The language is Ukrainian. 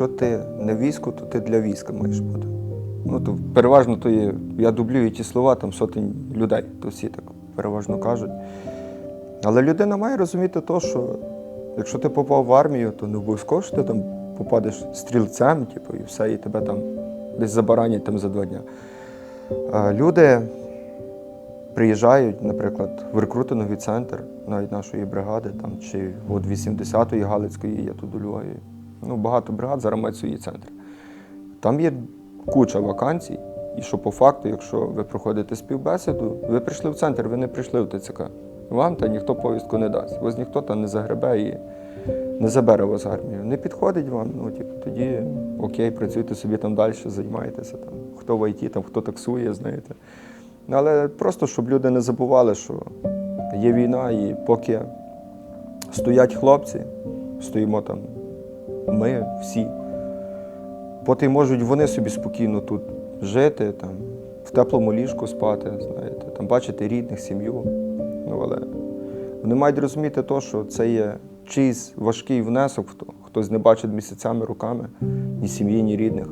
якщо ти не військо, то ти для війська маєш бути. Ну, то переважно то є, я дублюю ті слова, там сотень людей, то всі так переважно кажуть. Але людина має розуміти то, що якщо ти попав в армію, то не обов'язково що ти там попадеш стрільцем, типу, і все, і тебе там десь забаранять там за два дня. Люди приїжджають, наприклад, в рекрутинговий центр навіть нашої бригади, там, чи от 80-ї Галицької, я тут Львові. Ну, багато бригад зараз мають свої центри. Там є куча вакансій, і що по факту, якщо ви проходите співбесіду, ви прийшли в центр, ви не прийшли в ТЦК. Вам та ніхто повістку не дасть. Вас ніхто там не загребе і не забере вас армію. Не підходить вам, ну типу, тоді окей, працюйте собі там далі, займайтеся там. Хто в ІТ, там, хто таксує, знаєте. Але просто, щоб люди не забували, що є війна, і поки стоять хлопці, стоїмо там ми всі. Потім можуть вони собі спокійно тут жити, там, в теплому ліжку спати, знаєте, там, бачити рідних, сім'ю. Ну, але вони мають розуміти те, що це є чийсь важкий внесок хто. Хтось не бачить місяцями, руками ні сім'ї, ні рідних.